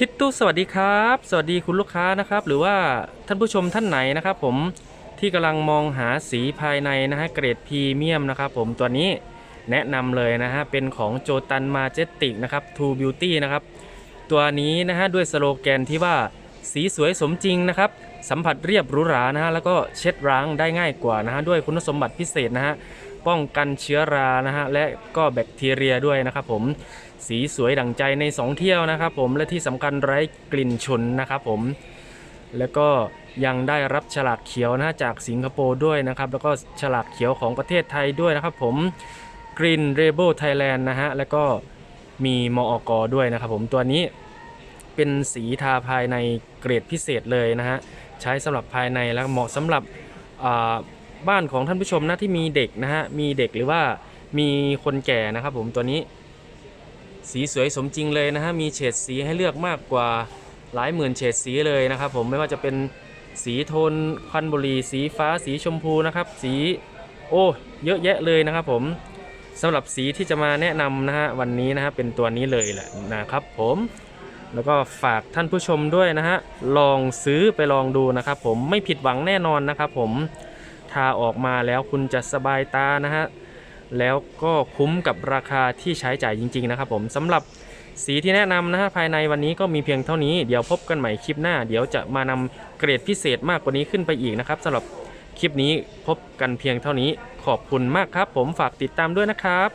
คิดตู้สวัสดีครับ สวัสดีคุณลูกค้านะครับ หรือว่าท่านผู้ชมท่านไหนนะครับผมที่กำลังมองหาสีภายในนะฮะเกรดพรีเมียมนะครับผมตัวนี้แนะนำเลยนะฮะเป็นของโจตันมาเจติกนะครับ True Beauty นะครับตัวนี้นะฮะด้วยสโลแกนที่ว่าสีสวยสมจริงนะครับสัมผัสเรียบหรูหรานะฮะแล้วก็เช็ดล้างได้ง่ายกว่านะฮะด้วยคุณสมบัติพิเศษนะฮะ ป้องกันเชื้อรานะฮะและก็แบคทีเรียด้วยนะครับผมสีสวยดั่งใจใน 2 เที่ยวนะครับผมและที่สำคัญไร้กลิ่นฉุนนะครับผมแล้วก็ยังได้รับฉลากเขียวนะจากสิงคโปร์ด้วยนะครับ แล้วก็ฉลากเขียวของประเทศไทยด้วยนะครับผม Green Label Thailand นะฮะ แล้วก็มีมออกด้วยนะครับผมตัวนี้เป็นสีทาภายในเกรดพิเศษเลยนะฮะ ใช้สำหรับภายในแล้วเหมาะสำหรับ บ้านของท่านผู้ชมนะที่มีเด็กนะฮะมีเด็กหรือว่ามีคนแก่นะครับ ผมตัวนี้ สีสวยสมจริงเลยนะฮะมีเฉดสีให้เลือกมากกว่าหลายหมื่นเฉดสีเลยนะครับ ผมไม่ว่าจะเป็นสีโทนควันบุหรี่สีฟ้าสีชมพูนะครับ สีโอ้เยอะแยะเลยนะครับ ผมสำหรับสีที่จะมาแนะนำนะฮะวันนี้นะฮะเป็นตัวนี้เลยแหละนะครับ ผมแล้วก็ฝากท่านผู้ชมด้วยนะฮะลองซื้อไปลองดูนะครับ ผมไม่ผิดหวังแน่นอนนะครับ ผม ทาออกมาแล้วคุณจะสบายตานะฮะแล้วก็คุ้มกับราคาที่ใช้จ่ายจริง ๆ นะครับผมสำหรับสีที่แนะนำนะฮะภายในวันนี้ก็มีเพียงเท่านี้เดี๋ยวพบกันใหม่คลิปหน้า เดี๋ยวจะมานำเกรดพิเศษมากกว่านี้ขึ้นไปอีกนะครับสำหรับคลิปนี้พบกันเพียงเท่านี้ขอบคุณมากครับ ผมฝากติดตามด้วยนะครับ